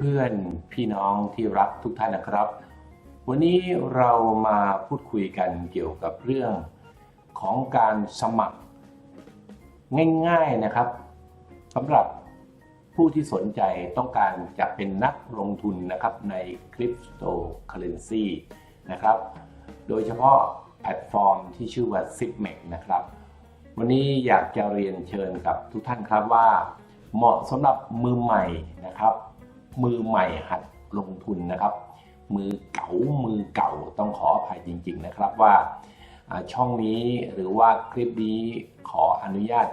เพื่อนๆ พี่น้องที่รักทุกท่านนะครับ วันนี้เรามาพูดคุยกันเกี่ยวกับเรื่องของการสมัคร ง่ายๆนะครับสำหรับผู้ที่สนใจต้องการจะเป็นนักลงทุนนะครับในคริปโตเคอเรนซีนะครับ โดยเฉพาะแพลตฟอร์มที่ชื่อว่า s i p m e x นะครับ วันนี้อยากจะเรียนเชิญกับทุกท่านครับว่า เหมาะสำหรับมือใหม่นะครับ มือใหม่หัดลงทุนนะครับ มือเก่ามือเก่าต้องขออภัยจริง ๆ นะครับว่าช่องนี้หรือว่าคลิปนี้ขออนุญาต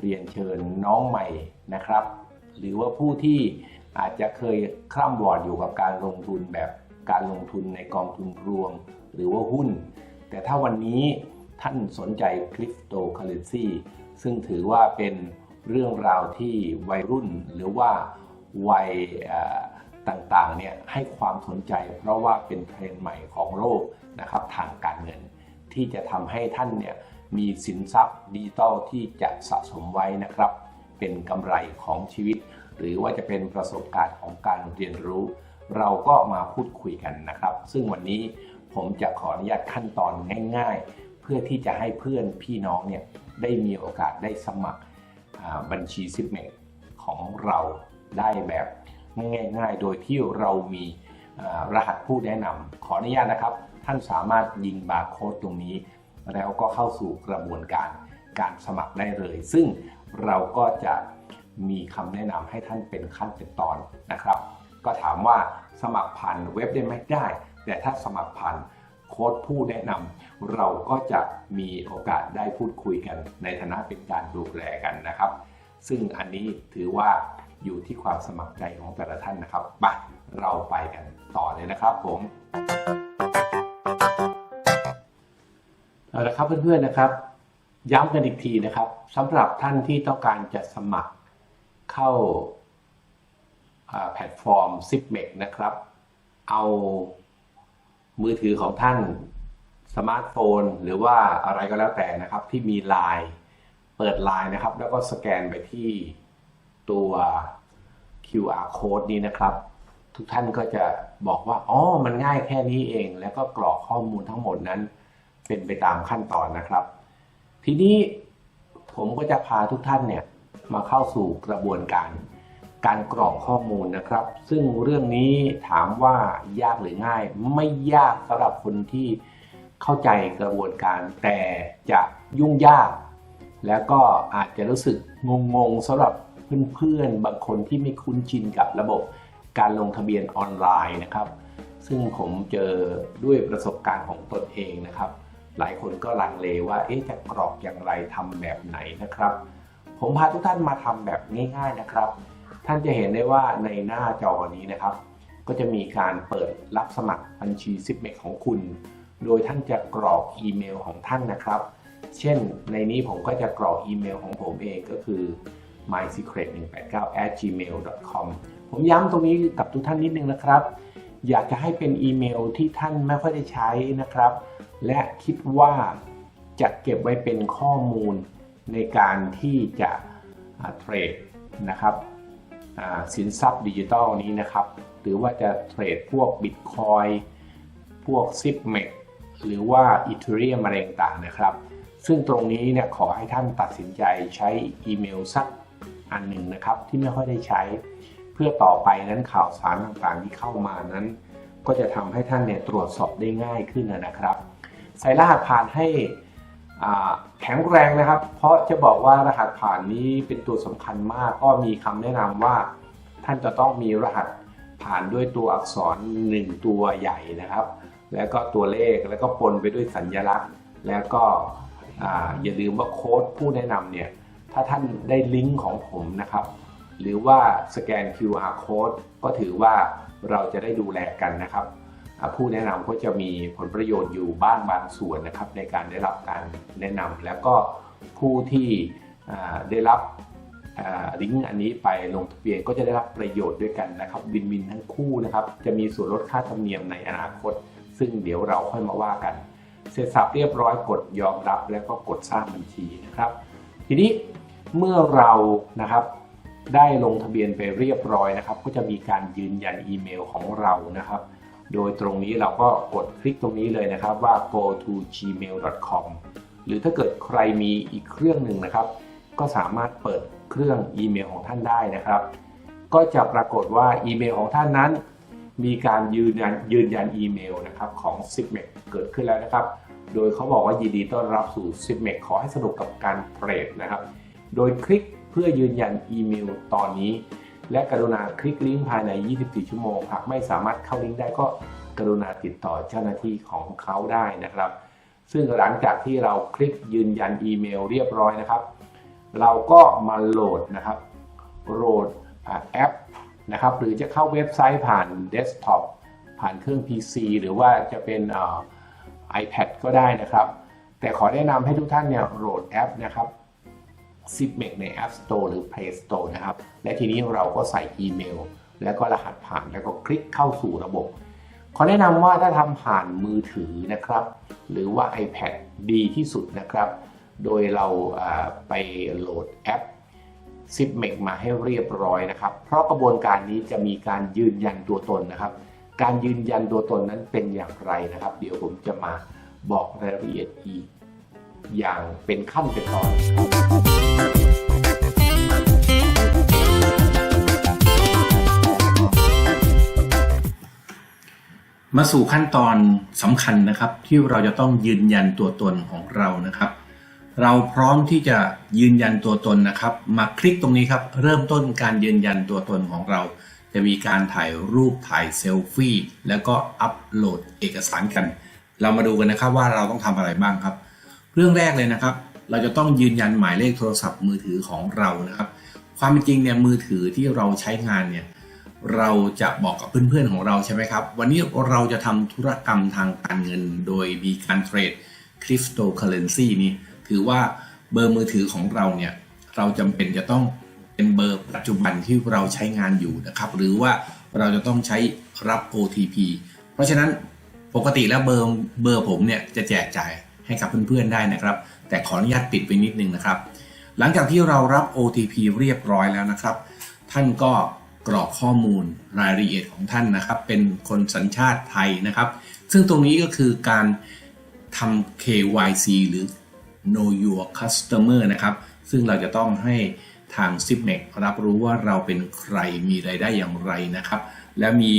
เรียนเชิญน้องใหม่นะครับ หรือว่าผู้ที่อาจจะเคยคร่ำวอดอยู่กับการลงทุนแบบการลงทุนในกองทุนรวม หรือว่าหุ้น แต่ถ้าวันนี้ท่านสนใจคริปโตเคอเรนซีซึ่งถือว่าเป็นเรื่องราวที่วัยรุ่นหรือว่า วัยต่างๆเนี่ยให้ความสนใจ เพราะว่าเป็นเทรนด์ใหม่ของโลกนะครับทางการเงิน ที่จะทำให้ท่านเนี่ยมีสินทรัพย์ดิจิตอลที่จะสะสมไว้นะครับ เป็นกำไรของชีวิต หรือว่าจะเป็นประสบการณ์ของการเรียนรู้ เราก็มาพูดคุยกันนะครับ ซึ่งวันนี้ผมจะขออนุญาตขั้นตอนง่าย ๆ เพื่อที่จะให้เพื่อนพี่น้องเนี่ยได้มีโอกาสได้สมัครบัญชีซิปเมกของเรา ได้แบบง่ายๆ โดยที่เรามีรหัสผู้แนะนำขออนุญาตนะครับ ท่านสามารถยิงบาร์โค้ดตรงนี้ แล้วก็เข้าสู่กระบวนการการสมัครได้เลย ซึ่งเราก็จะมีคำแนะนำให้ท่านเป็นขั้นเป็นตอนนะครับ ก็ถามว่าสมัครผ่านเว็บได้ไหมได้ แต่ถ้าสมัครผ่านโค้ดผู้แนะนำเราก็จะมีโอกาสได้พูดคุยกัน ในฐานะเป็นการดูแลกันนะครับ ซึ่งอันนี้ถือว่า อยู่ที่ความสมัครใจของแต่ละท่านนะครับไปเราไปกันต่อเลยนะครับผมเอาละครับเพื่อนๆนะครับ ย้ำกันอีกทีนะครับสำหรับท่านที่ต้องการจะสมัครเข้าแพลตฟอร์ม s i p m e นะครับ เอามือถือของท่านสมาร์ทโฟน หรือว่าอะไรก็แล้วแต่นะครับที่มี Line เปิด Line นะครับ แล้วก็สแกนไปที่ ตัว QR code นี้นะครับ ทุกท่านก็จะบอกว่า อ๋อ มันง่ายแค่นี้เอง แล้วก็กรอกข้อมูลทั้งหมดนั้นเป็นไปตามขั้นตอนนะครับ ทีนี้ผมก็จะพาทุกท่านเนี่ยมาเข้าสู่กระบวนการ การกรอกข้อมูลนะครับ ซึ่งเรื่องนี้ถามว่ายากหรือง่าย ไม่ยากสำหรับคนที่เข้าใจกระบวนการ แต่จะยุ่งยาก แล้วก็อาจจะรู้สึกงงๆสำหรับ เพื่อนๆ บางคนที่ไม่คุ้นชินกับระบบการลงทะเบียนออนไลน์นะครับ ซึ่งผมเจอด้วยประสบการณ์ของตนเองนะครับ หลายคนก็ลังเลว่าเอ๊ะจะกรอกอย่างไรทำแบบไหนนะครับ ผมพาทุกท่านมาทำแบบง่ายๆนะครับ ท่านจะเห็นได้ว่าในหน้าจอนี้นะครับ ก็จะมีการเปิดรับสมัครบัญชีซิปเมกของคุณ โดยท่านจะกรอกอีเมลของท่านนะครับ เช่นในนี้ผมก็จะกรอกอีเมลของผมเองก็คือ mysecret189@gmail.com ผมย้ำตรงนี้กับทุกท่านนิดนึงนะครับ อยากจะให้เป็นอีเมลที่ท่านไม่ค่อยได้ใช้นะครับ และคิดว่าจะเก็บไว้เป็นข้อมูลในการที่จะเทรดนะครับสินทรัพย์ดิจิทัลนี้นะครับ หรือว่าจะเทรดพวก Bitcoin พวก s i p m e x หรือว่า Ethereum อะไรต่างๆนะครับ ซึ่งตรงนี้เนี่ยขอให้ท่านตัดสินใจใช้อีเมลสัก อันหนึ่งนะครับที่ไม่ค่อยได้ใช้ เพื่อต่อไปนั้นข่าวสารต่างๆที่เข้ามานั้น ก็จะทำให้ท่านเนี่ยตรวจสอบได้ง่ายขึ้นนะครับใส่รหัสผ่านให้แข็งแรงนะครับ เพราะจะบอกว่ารหัสผ่านนี้เป็นตัวสำคัญมาก ก็มีคำแนะนำว่า ท่านจะต้องมีรหัสผ่านด้วยตัวอักษร 1 ตัวใหญ่นะครับ แล้วก็ตัวเลขแล้วก็ปนไปด้วยสัญลักษณ์ แล้วก็อย่าลืมว่าโค้ดผู้แนะนำเนี่ย ถ้าท่านได้ลิงก์ของผมนะครับ หรือว่าสแกน QR code ก็ถือว่าเราจะได้ดูแลกันนะครับ ผู้แนะนำก็จะมีผลประโยชน์อยู่บ้างบางส่วนนะครับ ในการได้รับการแนะนำแล้วก็ผู้ที่ได้รับลิงก์อันนี้ไปลงทะเบียนก็จะได้รับประโยชน์ด้วยกันนะครับวินวินทั้งคู่นะครับ จะมีส่วนลดค่าธรรมเนียมในอนาคต ซึ่งเดี๋ยวเราค่อยมาว่ากัน เสร็จสับเรียบร้อยกดยอมรับแล้วก็กดสร้างบัญชีนะครับ ทีนี้ เมื่อเรานะครับได้ลงทะเบียนไปเรียบร้อยนะครับ ก็จะมีการยืนยันอีเมลของเรานะครับ โดยตรงนี้เราก็กดคลิกตรงนี้เลยนะครับว่า go to gmail.com หรือถ้าเกิดใครมีอีกเครื่องหนึ่งนะครับ ก็สามารถเปิดเครื่องอีเมลของท่านได้นะครับ ก็จะปรากฏว่าอีเมลของท่านนั้น มีการยืนยันยืนยันอีเมลนะครับของ s i p m e เกิดขึ้นแล้วนะครับ โดยเขาบอกว่ายินดีต้อนรับสู่ s i p m e ขอให้สนุกกับการเทรดนะครับ โดยคลิกเพื่อยืนยันอีเมลตอนนี้ และกรุณาคลิกลิงก์ภายใน 24 ชั่วโมงหากไม่สามารถเข้าลิงก์ได้ก็กรุณาติดต่อเจ้าหน้าที่ของเขาได้นะครับ ซึ่งหลังจากที่เราคลิกยืนยันอีเมลเรียบร้อยนะครับ เราก็มาโหลดนะครับโหลดแอปนะครับหรือจะเข้าเว็บไซต์ผ่านเดสก์ท็อปผ่านเครื่อง PC หรือว่าจะเป็นอ่า iPad ก็ได้นะครับ แต่ขอแนะนำให้ทุกท่านเนี่ยโหลดแอปนะครับ z i p m e ใน App Store หรือ Play Store นะครับ และทีนี้เราก็ใส่อีเมล แล้วก็รหัสผ่านแล้วก็คลิกเข้าสู่ระบบ ขอแนะนำว่าถ้าทำผ่านมือถือนะครับ หรือว่า iPad ดีที่สุดนะครับ โดยเราไปโหลดแอป z i p m e มาให้เรียบร้อยนะครับ เพราะกระบวนการนี้จะมีการยืนยันตัวตนนะครับ การยืนยันตัวตนนั้นเป็นอย่างไรนะครับ เดี๋ยวผมจะมาบอกรายละเอียดอีก อย่างเป็นขั้นเป็นตอนมาสู่ขั้นตอนสำคัญนะครับ ที่เราจะต้องยืนยันตัวตนของเรานะครับ เราพร้อมที่จะยืนยันตัวตนนะครับ มาคลิกตรงนี้ครับ เริ่มต้นการยืนยันตัวตนของเรา จะมีการถ่ายรูปถ่ายเซลฟี่แล้วก็อัปโหลดเอกสารกัน เรามาดูกันนะครับว่าเราต้องทำอะไรบ้างครับ เรื่องแรกเลยนะครับ เราจะต้องยืนยันหมายเลขโทรศัพท์มือถือของเรานะครับ ความเป็นจริงเนี่ยมือถือที่เราใช้งานเนี่ยเราจะบอกกับเพื่อนๆของเราใช่ไหมครับ วันนี้เราจะทำธุรกรรมทางการเงิน โดยมีการเทรดคริปโตเคอเรนซีนี่ถือว่าเบอร์มือถือของเราเนี่ยเราจำเป็นจะต้องเป็นเบอร์ปัจจุบันที่เราใช้งานอยู่นะครับ หรือว่าเราจะต้องใช้รับ OTP เพราะฉะนั้นปกติแล้วเบอร์เบอร์ผมเนี่ยจะแจกจ่าย ให้กับเพื่อนๆได้นะครับ แต่ขออนุญาตปิดไปนิดนึงนะครับ หลังจากที่เรารับ OTP เรียบร้อยแล้วนะครับ ท่านก็กรอกข้อมูลรายละเอียดของท่านนะครับ เป็นคนสัญชาติไทยนะครับ ซึ่งตรงนี้ก็คือการทำ KYC หรือ Know Your Customer นะครับ ซึ่งเราจะต้องให้ทาง s i p m e c รับรู้ว่าเราเป็นใครมีรายได้อย่างไรนะครับ และมี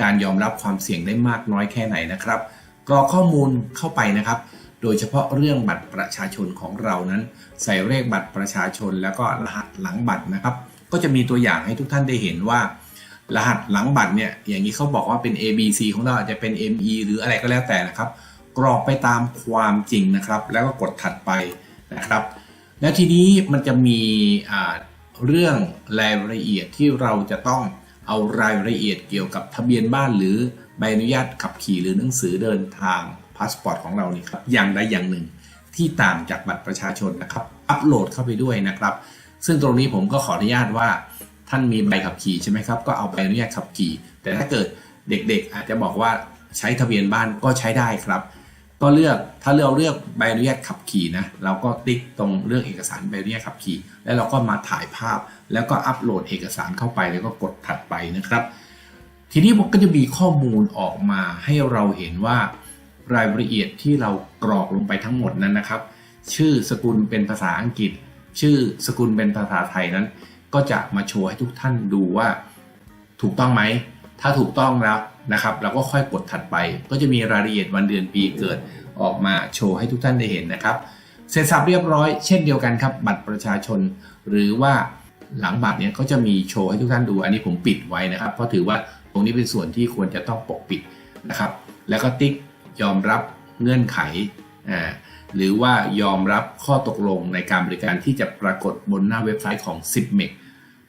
การยอมรับความเสี่ยงได้มากน้อยแค่ไหนนะครับกรอกข้อมูลเข้าไปนะครับ ดยเฉพาะเรื่องบัตรประชาชนของเรานั้น ใส่เลขบัตรประชาชนแล้วก็รหัสหลังบัตรนะครับ ก็จะมีตัวอย่างให้ทุกท่านได้เห็นว่า รหัสหลังบัตรเนี่ยอย่างนี้เขาบอกว่าเป็น A B C ของเราอาจจะเป็น M E หรืออะไรก็แล้วแต่นะครับ กรอกไปตามความจริงนะครับ แล้วก็กดถัดไปนะครับ แล้วทีนี้มันจะมีเรื่องรายละเอียดที่เราจะต้องเอารายละเอียดเกี่ยวกับทะเบียนบ้านหรือใบอนุญาตขับขี่หรือหนังสือเดินทาง พาสปอร์ตของเรานี่ครับอย่างใดอย่างหนึ่งที่ต่างจากบัตรประชาชนนะครับ อัปโหลดเข้าไปด้วยนะครับ ซึ่งตรงนี้ผมก็ขออนุญาตว่าท่านมีใบขับขี่ใช่ไหมครับก็เอาใบอนุญาตขับขี่ แต่ถ้าเกิดเด็กๆ อาจจะบอกว่าใช้ทะเบียนบ้านก็ใช้ได้ครับ ก็เลือกถ้าเราเลือกใบอนุญาตขับขี่นะเราก็ติ๊กตรงเลือกเอกสารใบอนุญาตขับขี่ แล้วเราก็มาถ่ายภาพ แล้วก็อัปโหลดเอกสารเข้าไปแล้วก็กดถัดไปนะครับ ทีนี้มันก็จะมีข้อมูลออกมาให้เราเห็นว่า รายละเอียดที่เรากรอกลงไปทั้งหมดนั้นนะครับ ชื่อสกุลเป็นภาษาอังกฤษ ชื่อสกุลเป็นภาษาไทยนั้น ก็จะมาโชว์ให้ทุกท่านดูว่า ถูกต้องไหม ถ้าถูกต้องแล้วนะครับ เราก็ค่อยกดถัดไป ก็จะมีรายละเอียดวันเดือนปีเกิดออกมาโชว์ให้ทุกท่านได้เห็นนะครับ เสร็จสับเรียบร้อยเช่นเดียวกันครับ บัตรประชาชน หรือว่าหลังบัตรเนี่ยก็จะมีโชว์ให้ทุกท่านดู อันนี้ผมปิดไว้นะครับ เพราะถือว่าตรงนี้เป็นส่วนที่ควรจะต้องปกปิดนะครับ แล้วก็ติ๊ก ยอมรับเงื่อนไข หรือว่ายอมรับข้อตกลงในการบริการที่จะปรากฏบนหน้าเว็บไซต์ของ s i p m e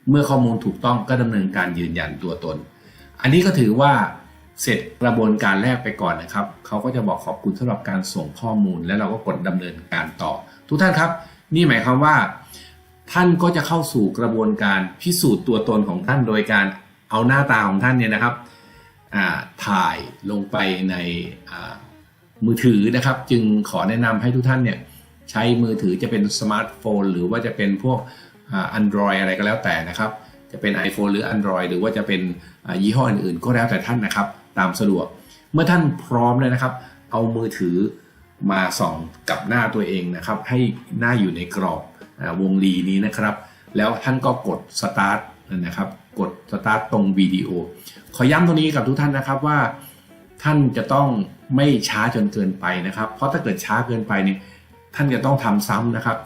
เมื่อข้อมูลถูกต้องก็ดำเนินการยืนยันตัวตน อันนี้ก็ถือว่าเสร็จกระบวนการแรกไปก่อนนะครับ เขาก็จะบอกขอบคุณสำหรับการส่งข้อมูล แล้วเราก็กดดำเนินการต่อ ทุกท่านครับ นี่หมายความว่า ท่านก็จะเข้าสู่กระบวนการพิสูจน์ตัวตนของท่านโดยการเอาหน้าตาของท่านเนี่ยนะครับ ถ่ายลงไปในมือถือนะครับ จึงขอแนะนำให้ทุกท่านเนี่ยใช้มือถือจะเป็นสมาร์ทโฟน หรือว่าจะเป็นพวกอ่า Android อะไรก็แล้วแต่นะครับ จะเป็น iPhone หรือ Android หรือว่าจะเป็นยี่ห้ออื่นๆ ก็แล้วแต่ท่านนะครับ ตามสะดวก เมื่อท่านพร้อมแล้วนะครับ เอามือถือมาส่องกับหน้าตัวเองนะครับ ให้หน้าอยู่ในกรอบวงรีนี้นะครับ แล้วท่านก็กด start นะครับ กด start ตรงวิดีโอ ขอย้ำตรงนี้กับทุกท่านนะครับว่า ท่านจะต้องไม่ช้าจนเกินไปนะครับ เพราะถ้าเกิดช้าเกินไปเนี่ยท่านจะต้องทำซ้ำนะครับ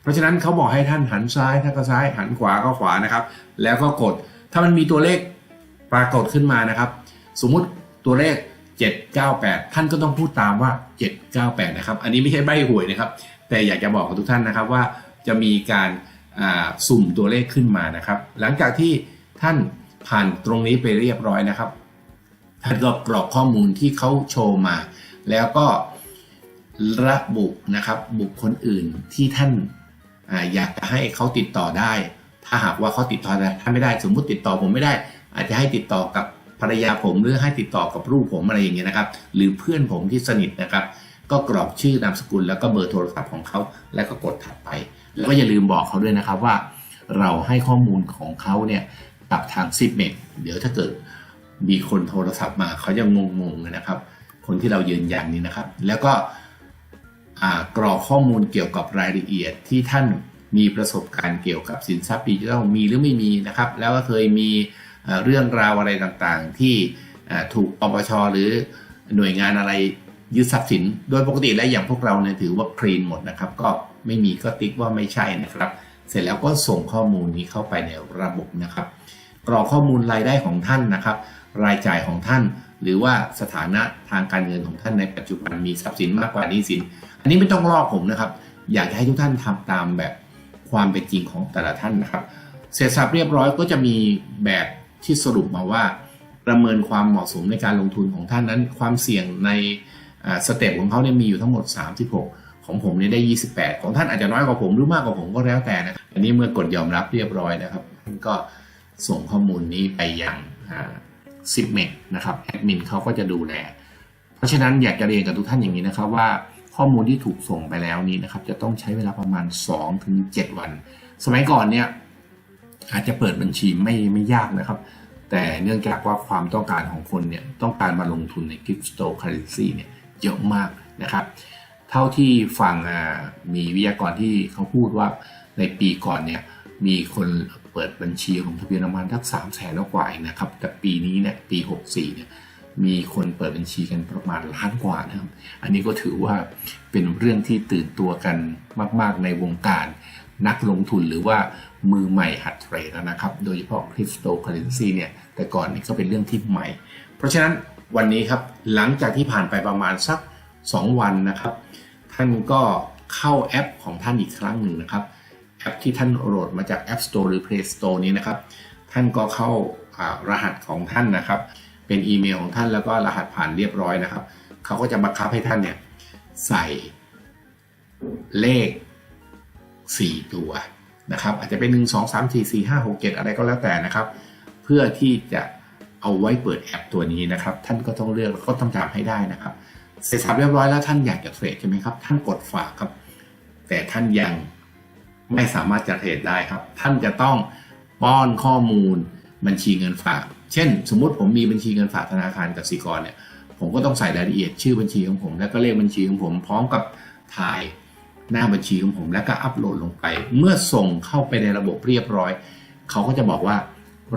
เพราะฉะนั้นเขาบอกให้ท่านหันซ้ายท่านก็ซ้ายหันขวาก็ขวานะครับ แล้วก็กดถ้ามันมีตัวเลขปรากฏขึ้นมานะครับ สมมุติตัวเลข 798 ท่านก็ต้องพูดตามว่า 798 นะครับ อันนี้ไม่ใช่ใบหวยนะครับ แต่อยากจะบอกกับทุกท่านนะครับว่าจะมีการสุ่มตัวเลขขึ้นมานะครับ หลังจากที่ ท่านผ่านตรงนี้ไปเรียบร้อยนะครับ ท่านก็กรอกข้อมูลที่เขาโชว์มา แล้วก็ระบุนะครับบุคคลอื่นที่ท่านอาอยากจะให้เขาติดต่อได้ ถ้าหากว่าเขาติดต่อได้ถ้าไม่ได้สมมุติติดต่อผมไม่ได้ อาจจะให้ติดต่อกับภรรยาผมหรือให้ติดต่อกับลูกผมอะไรอย่างเงี้ยนะครับ หรือเพื่อนผมที่สนิทนะครับ ก็กรอกชื่อนามสกุล แล้วก็เบอร์โทรศัพท์ของเขาแล้วก็กดถัดไป แล้วก็อย่าลืมบอกเขาด้วยนะครับว่า เราให้ข้อมูลของเขาเนี่ย กับทางซิปเมดเดี๋ยวถ้าเกิดมีคนโทรศัพท์มาเขาจะงงๆนะครับ คนที่เรายืนยันนี้นะครับ แล้วก็กรอกข้อมูลเกี่ยวกับรายละเอียดที่ท่านมีประสบการณ์เกี่ยวกับสินทรัพย์ดิจิทัลมีหรือไม่มีนะครับ แล้วก็เคยมีเรื่องราวอะไรต่างๆ ที่ถูกปปชหรือหน่วยงานอะไรยึดทรัพย์สิน โดยปกติแล้วอย่างพวกเราเนี่ยถือว่าคลีนหมดนะครับ ก็ไม่มีก็ติ๊กว่าไม่ใช่นะครับ เสร็จแล้วก็ส่งข้อมูลนี้เข้าไปในระบบนะครับ กรอกข้อมูลรายได้ของท่านนะครับ รายจ่ายของท่าน หรือว่าสถานะทางการเงินของท่านในปัจจุบันมีทรัพย์สินมากกว่านี้สิน อันนี้ไม่ต้องลอกผมนะครับ อยากจะให้ทุกท่านทำตามแบบความเป็นจริงของแต่ละท่านนะครับ เสร็จสับเรียบร้อยก็จะมีแบบที่สรุปมาว่า ประเมินความเหมาะสมในการลงทุนของท่านนั้น ความเสี่ยงในสเต็ปของเขาเนี่ยมีอยู่ทั้งหมด 36 ของผมเนี่ยได้ 28 ของท่านอาจจะน้อยกว่าผมหรือมากกว่าผมก็แล้วแต่นะ อันนี้เมื่อกดยอมรับเรียบร้อยนะครับก็ ส่งข้อมูลนี้ไปยังซิปเมกนะครับแอดมินเขาก็จะดูแล เพราะฉะนั้นอยากจะเรียนกับทุกท่านอย่างนี้นะครับว่าข้อมูลที่ถูกส่งไปแล้วนี้นะครับจะต้องใช้เวลาประมาณ 2-7 วัน สมัยก่อนเนี่ยอาจจะเปิดบัญชีไม่ไม่ยากนะครับ แต่เนื่องจากว่าความต้องการของคนเนี่ยต้องการมาลงทุนในคริปโตเคอเรนซีเนี่ยเยอะมากนะครับ เท่าที่ฟังมีวิทยากรที่เขาพูดว่าในปีก่อนเนี่ยมีคน เปิดบัญชีลงทะเบียนประมาณทักสามแสนกว่าเองนะครับ แต่ปีนี้เนี่ยปี 64เนี่ยมีคนเปิดบัญชีกันประมาณล้านกว่านะครับ อันนี้ก็ถือว่าเป็นเรื่องที่ตื่นตัวกันมาก ๆ ในวงการนักลงทุนหรือว่ามือใหม่หัดเทรดนะครับ โดยเฉพาะคริปโตเคอเรนซีเนี่ยแต่ก่อนนี่ก็เป็นเรื่องที่ใหม่ เพราะฉะนั้นวันนี้ครับหลังจากที่ผ่านไปประมาณสัก 2 วันนะครับ ท่านก็เข้าแอปของท่านอีกครั้งหนึ่งนะครับ แอปที่ท่านโหลดมาจาก App Store หรือ Play Store นี้นะครับ ท่านก็เข้ารหัสของท่านนะครับ เป็นอีเมลของท่านแล้วก็รหัสผ่านเรียบร้อยนะครับ เขาก็จะบังคับให้ท่านเนี่ยใส่เลข 4 ตัวนะครับ อาจจะเป็น 1 2 3 4 4 5 6 7 อะไรก็แล้วแต่นะครับ เพื่อที่จะเอาไว้เปิดแอปตัวนี้นะครับ ท่านก็ต้องเลือกแล้วก็ต้องจำให้ได้นะครับ เสร็จสับเรียบร้อยแล้วท่านอยากจะเทรดใช่ไหมครับ ท่านกดฝากครับ แต่ท่านยัง ไม่สามารถจะเทรดได้ครับ ท่านจะต้องป้อนข้อมูลบัญชีเงินฝาก เช่น สมมุติผมมีบัญชีเงินฝากธนาคารกสิกรเนี่ยผมก็ต้องใส่รายละเอียดชื่อบัญชีของผม แล้วก็เลขบัญชีของผมพร้อมกับถ่ายหน้าบัญชีของผม แล้วก็อัปโหลดลงไป เมื่อส่งเข้าไปในระบบเรียบร้อย เขาก็จะบอกว่า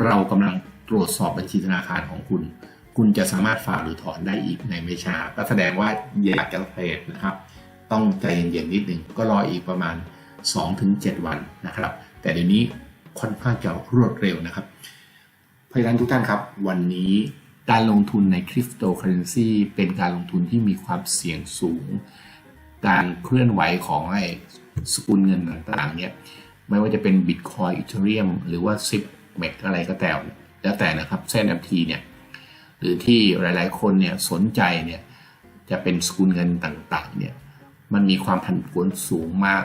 เรากำลังตรวจสอบบัญชีธนาคารของคุณ คุณจะสามารถฝากหรือถอนได้อีกในไม่ช้าก็แสดงว่าอยากจะเทรดนะครับ ต้องใจเย็นๆนิดนึงก็รออีกประมาณ 2-7 วันนะครับ แต่เดี๋ยวนี้ค่อนข้างจะรวดเร็วนะครับ เพราะฉะนั้นทุกท่านครับ วันนี้การลงทุนในคริปโตเคอเรนซีเป็นการลงทุนที่มีความเสี่ยงสูง การเคลื่อนไหวของไอ้สกุลเงินต่างๆเนี่ยไม่ว่าจะเป็นบิตคอยอีเทเรียมหรือว่าซิปเมกอะไรก็แต่แล้วแต่นะครับเส้น FT เนี่ยหรือที่หลายๆคนเนี่ยสนใจเนี่ยจะเป็นสกุลเงินต่างๆเนี่ยมันมีความผันผวนสูงมาก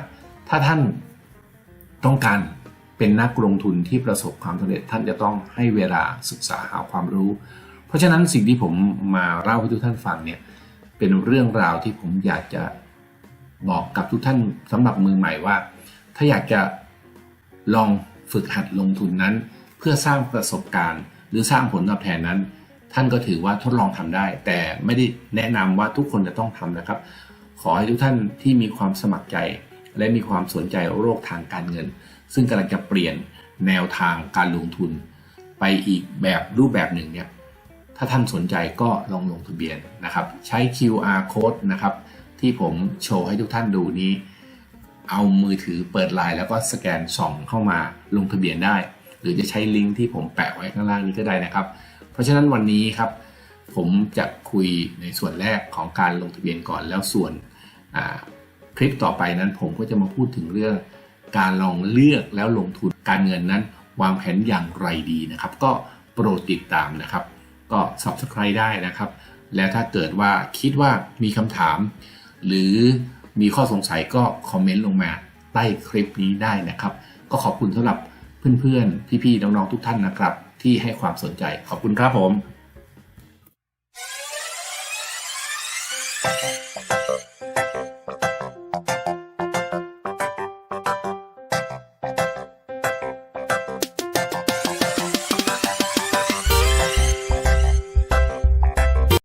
ถ้าท่านต้องการเป็นนักลงทุนที่ประสบความสำเร็จท่านจะต้องให้เวลาศึกษาหาความรู้ เพราะฉะนั้นสิ่งที่ผมมาเล่าให้ทุกท่านฟังเนี่ยเป็นเรื่องราวที่ผมอยากจะบอกกับทุกท่านสำหรับมือใหม่ว่า ถ้าอยากจะลองฝึกหัดลงทุนนั้น เพื่อสร้างประสบการณ์ หรือสร้างผลตอบแทนนั้น ท่านก็ถือว่าทดลองทำได้ แต่ไม่ได้แนะนำว่าทุกคนจะต้องทำนะครับ ขอให้ทุกท่านที่มีความสมัครใจ และมีความสนใจโรคทางการเงิน ซึ่งกำลังจะเปลี่ยนแนวทางการลงทุน ไปอีกแบบรูปแบบหนึ่งเนี่ยถ้าท่านสนใจก็ลองลงทะเบียนนะครับ ใช้ QR code นะครับ ที่ผมโชว์ให้ทุกท่านดูนี้ เอามือถือเปิดไลน์แล้วก็สแกนส่องเข้ามาลงทะเบียนได้ หรือจะใช้ลิงก์ที่ผมแปะไว้ข้างล่างนี้ก็ได้นะครับ เพราะฉะนั้นวันนี้ครับ ผมจะคุยในส่วนแรกของการลงทะเบียนก่อนแล้วส่วน คลิปต่อไปนั้นผมก็จะมาพูดถึงเรื่อง การลองเลือกแล้วลงทุนการเงินนั้น วางแผนอย่างไรดีนะครับ ก็โปรดติดตามนะครับ ก็ subscribe ได้นะครับ แล้วถ้าเกิดว่าคิดว่ามีคำถาม หรือมีข้อสงสัยก็คอมเมนต์ลงมาใต้คลิปนี้ได้นะครับ ก็ขอบคุณสำหรับเพื่อนๆ พี่ๆ น้องๆ ทุกท่านนะครับ ที่ให้ความสนใจขอบคุณครับผม Thank you.